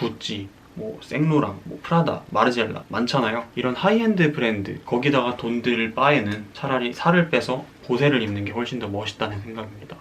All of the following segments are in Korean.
구찌, 뭐 생로랑, 뭐 프라다, 마르젤라 많잖아요. 이런 하이엔드 브랜드 거기다가 돈들을 바에는 차라리 살을 빼서 보세를 입는 게 훨씬 더 멋있다는 생각입니다.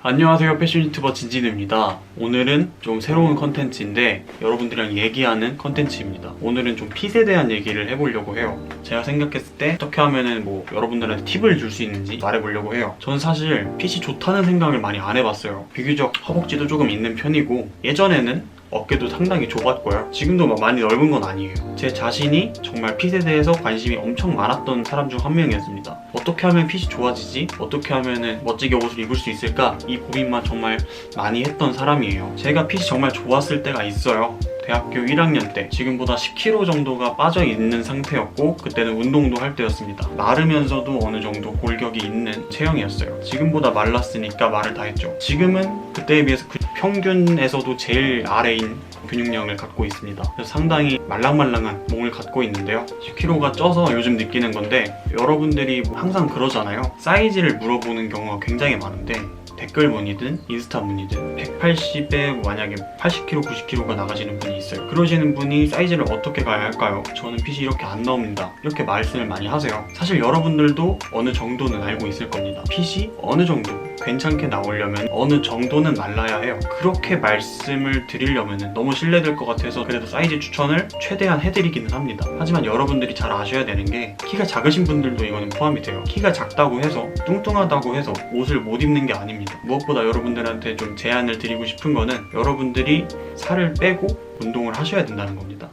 안녕하세요. 패션 유튜버 진진우입니다. 오늘은 좀 새로운 컨텐츠인데 여러분들이랑 얘기하는 컨텐츠입니다. 오늘은 좀 핏에 대한 얘기를 해보려고 해요. 제가 생각했을 때 어떻게 하면은 뭐 여러분들한테 팁을 줄 수 있는지 말해보려고 해요. 저는 사실 핏이 좋다는 생각을 많이 안 해봤어요. 비교적 허벅지도 조금 있는 편이고 예전에는 어깨도 상당히 좁았고요. 지금도 막 많이 넓은 건 아니에요. 제 자신이 정말 핏에 대해서 관심이 엄청 많았던 사람 중 한 명이었습니다. 어떻게 하면 핏이 좋아지지? 어떻게 하면 멋지게 옷을 입을 수 있을까? 이 고민만 정말 많이 했던 사람이에요. 제가 핏이 정말 좋았을 때가 있어요. 대학교 1학년 때 지금보다 10kg 정도가 빠져 있는 상태였고 그때는 운동도 할 때였습니다. 마르면서도 어느 정도 골격이 있는 체형이었어요. 지금보다 말랐으니까 말을 다 했죠. 지금은 그때에 비해서 그 평균에서도 제일 아래인 근육량을 갖고 있습니다. 상당히 말랑말랑한 몸을 갖고 있는데요. 10kg가 쪄서 요즘 느끼는 건데 여러분들이 항상 그러잖아요. 사이즈를 물어보는 경우가 굉장히 많은데 댓글 문의든 인스타 문의든 180에 만약에 80kg, 90kg가 나가시는 분이 있어요. 그러시는 분이 사이즈를 어떻게 가야 할까요? 저는 핏이 이렇게 안 나옵니다. 이렇게 말씀을 많이 하세요. 사실 여러분들도 어느 정도는 알고 있을 겁니다. 핏이 어느 정도 괜찮게 나오려면 어느 정도는 말라야 해요. 그렇게 말씀을 드리려면 너무 신뢰될 것 같아서 그래도 사이즈 추천을 최대한 해드리기는 합니다. 하지만 여러분들이 잘 아셔야 되는 게 키가 작으신 분들도 이거는 포함이 돼요. 키가 작다고 해서 뚱뚱하다고 해서 옷을 못 입는 게 아닙니다. 무엇보다 여러분들한테 좀 제안을 드리고 싶은 거는 여러분들이 살을 빼고 운동을 하셔야 된다는 겁니다.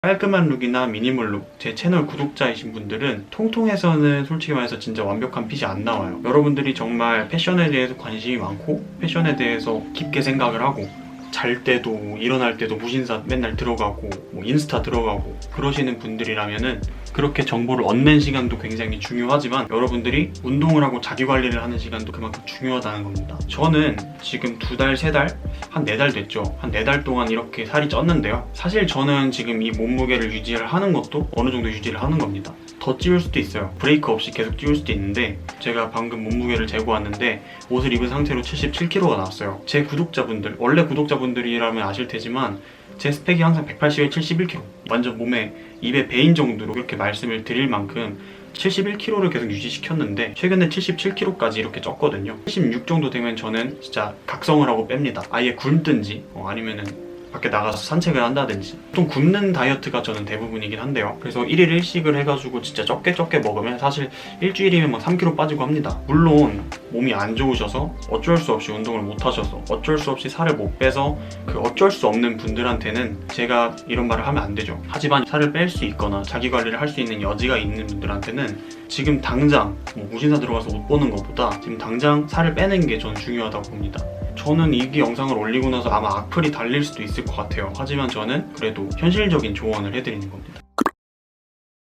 깔끔한 룩이나 미니멀 룩, 제 채널 구독자이신 분들은 통통해서는 솔직히 말해서 진짜 완벽한 핏이 안 나와요. 여러분들이 정말 패션에 대해서 관심이 많고, 패션에 대해서 깊게 생각을 하고, 잘 때도 일어날 때도 무신사 맨날 들어가고 뭐 인스타 들어가고 그러시는 분들이라면은 그렇게 정보를 얻는 시간도 굉장히 중요하지만 여러분들이 운동을 하고 자기 관리를 하는 시간도 그만큼 중요하다는 겁니다. 저는 지금 두 달, 세 달, 한 네 달 됐죠. 한 네 달 동안 이렇게 살이 쪘는데요. 사실 저는 지금 이 몸무게를 유지를 하는 것도 어느 정도 유지를 하는 겁니다. 더 찌울 수도 있어요. 브레이크 없이 계속 찌울 수도 있는데 제가 방금 몸무게를 재고 왔는데 옷을 입은 상태로 77kg가 나왔어요. 제 구독자분들, 원래 구독자분들이라면 아실 테지만 제 스펙이 항상 180에 71kg. 완전 몸에 입에 배인 정도로 이렇게 말씀을 드릴 만큼 71kg를 계속 유지시켰는데 최근에 77kg까지 이렇게 쪘거든요. 76 정도 되면 저는 진짜 각성을 하고 뺍니다. 아예 굶든지 어, 아니면은 밖에 나가서 산책을 한다든지. 보통 굶는 다이어트가 저는 대부분이긴 한데요. 그래서 1일 1식을 해가지고 진짜 적게 적게 먹으면 사실 일주일이면 막 3kg 빠지고 합니다. 물론 몸이 안 좋으셔서 어쩔 수 없이 운동을 못 하셔서 어쩔 수 없이 살을 못 빼서 그 어쩔 수 없는 분들한테는 제가 이런 말을 하면 안 되죠. 하지만 살을 뺄 수 있거나 자기 관리를 할 수 있는 여지가 있는 분들한테는 지금 당장 뭐 무신사 들어가서 옷 보는 것보다 지금 당장 살을 빼는 게 저는 중요하다고 봅니다 저는 이 영상을 올리고 나서 아마 악플이 달릴 수도 있을 것 같아요. 하지만 저는 그래도 현실적인 조언을 해드리는 겁니다.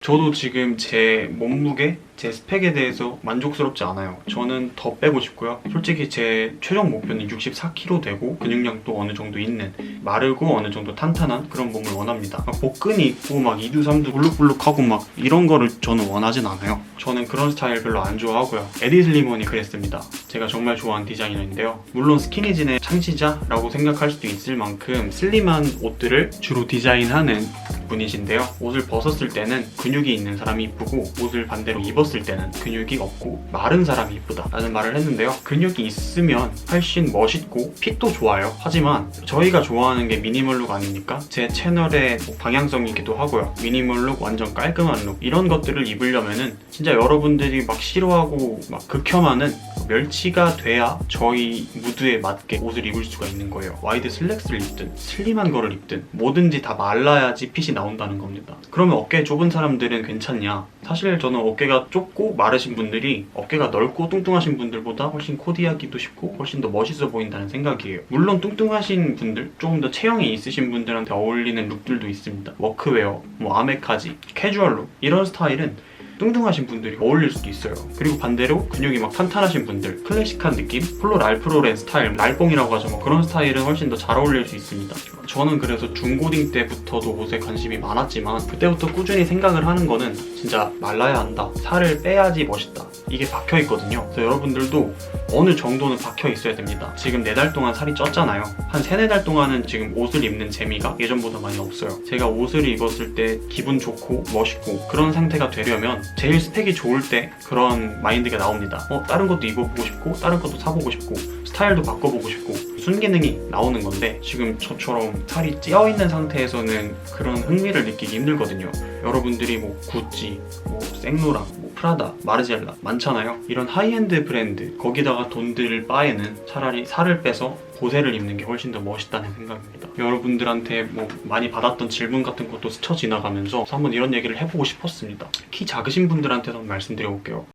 저도 지금 제 몸무게, 제 스펙에 대해서 만족스럽지 않아요. 저는 더 빼고 싶고요. 솔직히 제 최종 목표는 64kg 되고 근육량도 어느 정도 있는 마르고 어느 정도 탄탄한 그런 몸을 원합니다. 막 복근이 있고 막 이두 삼두 불룩불룩하고 막 이런 거를 저는 원하진 않아요. 저는 그런 스타일 별로 안 좋아하고요. 에디 슬리먼이 그랬습니다. 제가 정말 좋아하는 디자이너인데요. 물론 스키니진의 창시자라고 생각할 수도 있을 만큼 슬림한 옷들을 주로 디자인하는 분이신데요. 옷을 벗었을 때는 근육이 있는 사람이 이쁘고 옷을 반대로 입었을 때는 근육이 없고 마른 사람이 이쁘다 라는 말을 했는데요. 근육이 있으면 훨씬 멋있고 핏도 좋아요. 하지만 저희가 좋아하는 게 미니멀룩 아닙니까? 제 채널의 뭐 방향성이기도 하고요. 미니멀룩 완전 깔끔한 룩 이런 것들을 입으려면은 진짜 여러분들이 막 싫어하고 막 극혐하는 멸치가 돼야 저희 무드에 맞게 옷을 입을 수가 있는 거예요. 와이드 슬랙스를 입든 슬림한 거를 입든 뭐든지 다 말라야지 핏이 나온다는 겁니다. 그러면 어깨 좁은 사람들은 괜찮냐? 사실 저는 어깨가 좁고 마르신 분들이 어깨가 넓고 뚱뚱하신 분들보다 훨씬 코디하기도 쉽고 훨씬 더 멋있어 보인다는 생각이에요. 물론 뚱뚱하신 분들, 조금 더 체형이 있으신 분들한테 어울리는 룩들도 있습니다. 워크웨어, 뭐 아메카지, 캐주얼 룩 이런 스타일은 뚱뚱하신 분들이 어울릴 수도 있어요. 그리고 반대로 근육이 막 탄탄하신 분들, 클래식한 느낌, 폴로 랄프로렌 스타일, 랄뽕이라고 하죠. 뭐 그런 스타일은 훨씬 더 잘 어울릴 수 있습니다. 저는 그래서 중고딩 때부터도 옷에 관심이 많았지만 그때부터 꾸준히 생각을 하는 거는 진짜 말라야 한다. 살을 빼야지 멋있다. 이게 박혀 있거든요. 그래서 여러분들도 어느 정도는 박혀 있어야 됩니다. 지금 4달 동안 살이 쪘잖아요. 한 3, 4달 동안은 지금 옷을 입는 재미가 예전보다 많이 없어요. 제가 옷을 입었을 때 기분 좋고 멋있고 그런 상태가 되려면 제일 스펙이 좋을 때 그런 마인드가 나옵니다. 어, 다른 것도 입어보고 싶고 다른 것도 사보고 싶고 스타일도 바꿔보고 싶고 순기능이 나오는 건데 지금 저처럼 살이 찌어 있는 상태에서는 그런 흥미를 느끼기 힘들거든요. 여러분들이 뭐 구찌, 뭐 생로랑, 뭐 프라다, 마르젤라 많잖아요. 이런 하이엔드 브랜드 거기다가 돈들을 바에는 차라리 살을 빼서 고세를 입는 게 훨씬 더 멋있다는 생각입니다. 여러분들한테 뭐 많이 받았던 질문 같은 것도 스쳐 지나가면서 한번 이런 얘기를 해보고 싶었습니다. 키 작으신 분들한테도 말씀드려볼게요.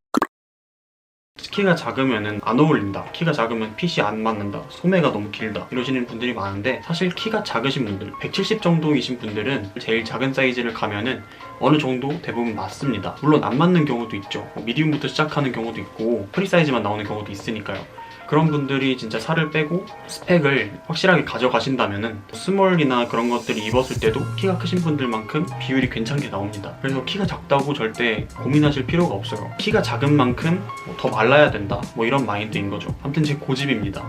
키가 작으면 안 어울린다. 키가 작으면 핏이 안 맞는다. 소매가 너무 길다. 이러시는 분들이 많은데 사실 키가 작으신 분들, 170 정도이신 분들은 제일 작은 사이즈를 가면은 어느 정도 대부분 맞습니다. 물론 안 맞는 경우도 있죠. 뭐 미디움부터 시작하는 경우도 있고 프리 사이즈만 나오는 경우도 있으니까요. 그런 분들이 진짜 살을 빼고 스펙을 확실하게 가져가신다면은 스몰이나 그런 것들을 입었을 때도 키가 크신 분들만큼 비율이 괜찮게 나옵니다. 그래서 키가 작다고 절대 고민하실 필요가 없어요. 키가 작은 만큼 뭐 더 말라야 된다. 뭐 이런 마인드인 거죠. 아무튼 제 고집입니다.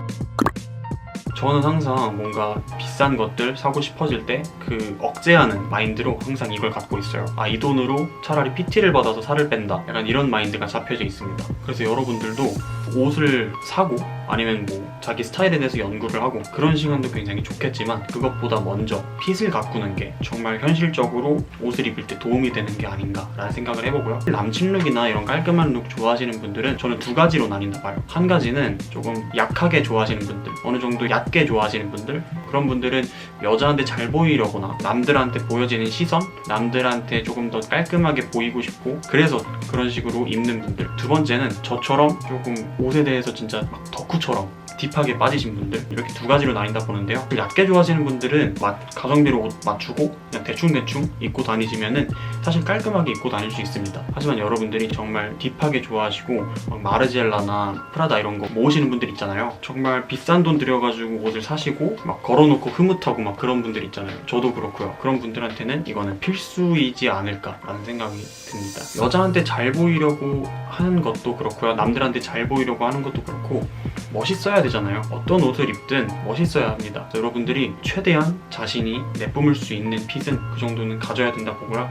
저는 항상 뭔가 비싼 것들 사고 싶어질 때 그 억제하는 마인드로 항상 이걸 갖고 있어요. 아, 이 돈으로 차라리 PT를 받아서 살을 뺀다. 약간 이런 마인드가 잡혀져 있습니다. 그래서 여러분들도 옷을 사고 아니면 뭐 자기 스타일에 대해서 연구를 하고 그런 시간도 굉장히 좋겠지만 그것보다 먼저 핏을 가꾸는 게 정말 현실적으로 옷을 입을 때 도움이 되는 게 아닌가라는 생각을 해보고요. 남친 룩이나 이런 깔끔한 룩 좋아하시는 분들은 저는 두 가지로 나뉜다 봐요. 한 가지는 조금 약하게 좋아하시는 분들, 어느 정도 얕게 좋아하시는 분들, 그런 분들은 여자한테 잘 보이려거나 남들한테 보여지는 시선, 남들한테 조금 더 깔끔하게 보이고 싶고 그래서 그런 식으로 입는 분들. 두 번째는 저처럼 조금 옷에 대해서 진짜 막 덕후처럼 딥하게 빠지신 분들 이렇게 두 가지로 나뉜다 보는데요. 얕게 좋아하시는 분들은 맛, 가성비로 옷 맞추고 그냥 대충대충 입고 다니시면은 사실 깔끔하게 입고 다닐 수 있습니다. 하지만 여러분들이 정말 딥하게 좋아하시고 막 마르지엘라나 프라다 이런 거 모으시는 분들 있잖아요. 정말 비싼 돈 들여가지고 옷을 사시고 막 걸어놓고 흐뭇하고 막 그런 분들 있잖아요. 저도 그렇고요. 그런 분들한테는 이거는 필수이지 않을까라는 생각이 듭니다. 여자한테 잘 보이려고 하는 것도 그렇고요. 남들한테 잘 보이려고 하는 것도 그렇고 멋있어야 되잖아요. 어떤 옷을 입든 멋있어야 합니다. 여러분들이 최대한 자신이 내뿜을 수 있는 핏은 그 정도는 가져야 된다 보고요.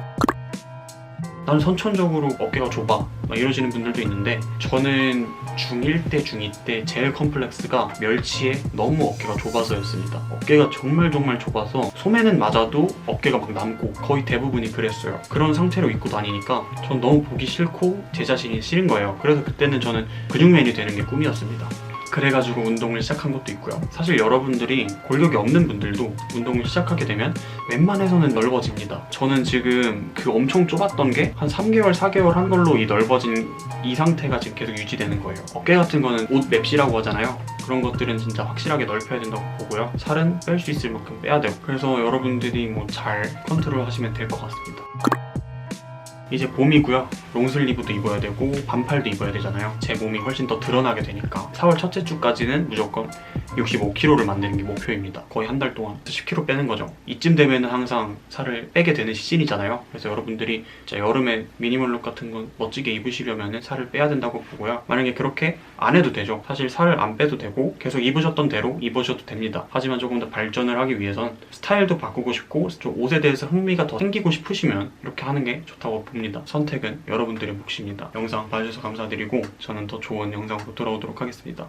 나는 선천적으로 어깨가 좁아. 막 이러시는 분들도 있는데 저는 중1 때 중2 때 제일 컴플렉스가 멸치에 너무 어깨가 좁아서였습니다. 어깨가 정말 정말 좁아서 소매는 맞아도 어깨가 막 남고 거의 대부분이 그랬어요. 그런 상태로 입고 다니니까 전 너무 보기 싫고 제 자신이 싫은 거예요. 그래서 그때는 저는 근육맨이 되는 게 꿈이었습니다 그래가지고 운동을 시작한 것도 있고요. 사실 여러분들이 골격이 없는 분들도 운동을 시작하게 되면 웬만해서는 넓어집니다. 저는 지금 그 엄청 좁았던 게 한 3개월, 4개월 한 걸로 이 넓어진 이 상태가 지금 계속 유지되는 거예요. 어깨 같은 거는 옷 맵시라고 하잖아요. 그런 것들은 진짜 확실하게 넓혀야 된다고 보고요. 살은 뺄 수 있을 만큼 빼야 돼요. 그래서 여러분들이 뭐 잘 컨트롤 하시면 될 것 같습니다. 이제 봄이고요. 롱슬리브도 입어야 되고 반팔도 입어야 되잖아요. 제 몸이 훨씬 더 드러나게 되니까 4월 첫째 주까지는 무조건 65kg를 만드는 게 목표입니다. 거의 한 달 동안 10kg 빼는 거죠. 이쯤 되면 항상 살을 빼게 되는 시즌이잖아요. 그래서 여러분들이 여름에 미니멀룩 같은 건 멋지게 입으시려면 살을 빼야 된다고 보고요. 만약에 그렇게 안 해도 되죠. 사실 살을 안 빼도 되고 계속 입으셨던 대로 입으셔도 됩니다. 하지만 조금 더 발전을 하기 위해선 스타일도 바꾸고 싶고 좀 옷에 대해서 흥미가 더 생기고 싶으시면 이렇게 하는 게 좋다고 봅니다. 선택은 여러분들의 몫입니다. 영상 봐주셔서 감사드리고 저는 더 좋은 영상으로 돌아오도록 하겠습니다.